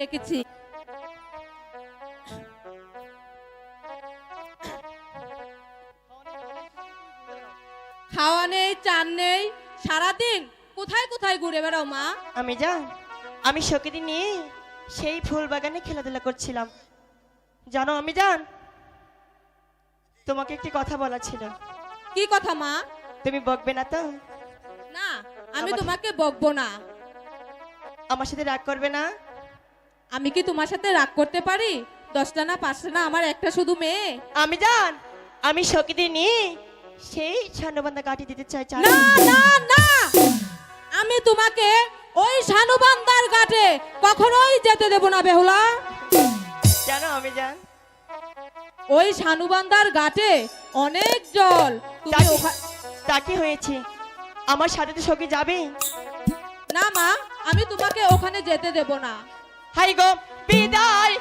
রেখেছি খাওয়া নেই চান নেই সারাদিন কোথায় কোথায় ঘুরে বেড়াও মা? আমি জান আমি সকিদি নিয়ে সেই ফুল বাগানে খেলাধুলা করছিলাম। জানো আমি জান তোমাকে একটি কথা বলা ছিল। কি কথা মা? তুমি বকবে না তো? না আমি তোমাকে বকবো না। আমার সাথে রাগ করবে না? আমি কি তোমার সাথে রাগ করতে পারি? দশটা না পাঁচটা না আমার একটা শুধু মেয়ে? আমি জান আমি সকিদি নিয়ে সেই ছান্নবান্ধা কাটি দিতে চাই না না না! আমি তোমাকে ওই শানুবান্দার ঘাটে কখনোই যেতে দেব না বেহুলা। জানো আমি জান। ওই শানুবান্দার ঘাটে অনেক জল। তুমি তা কি হয়েছে। আমার সাথে তো সখী যাবে না মা আমি তোমাকে ওখানে যেতে দেব না। হাই গো বিদায়।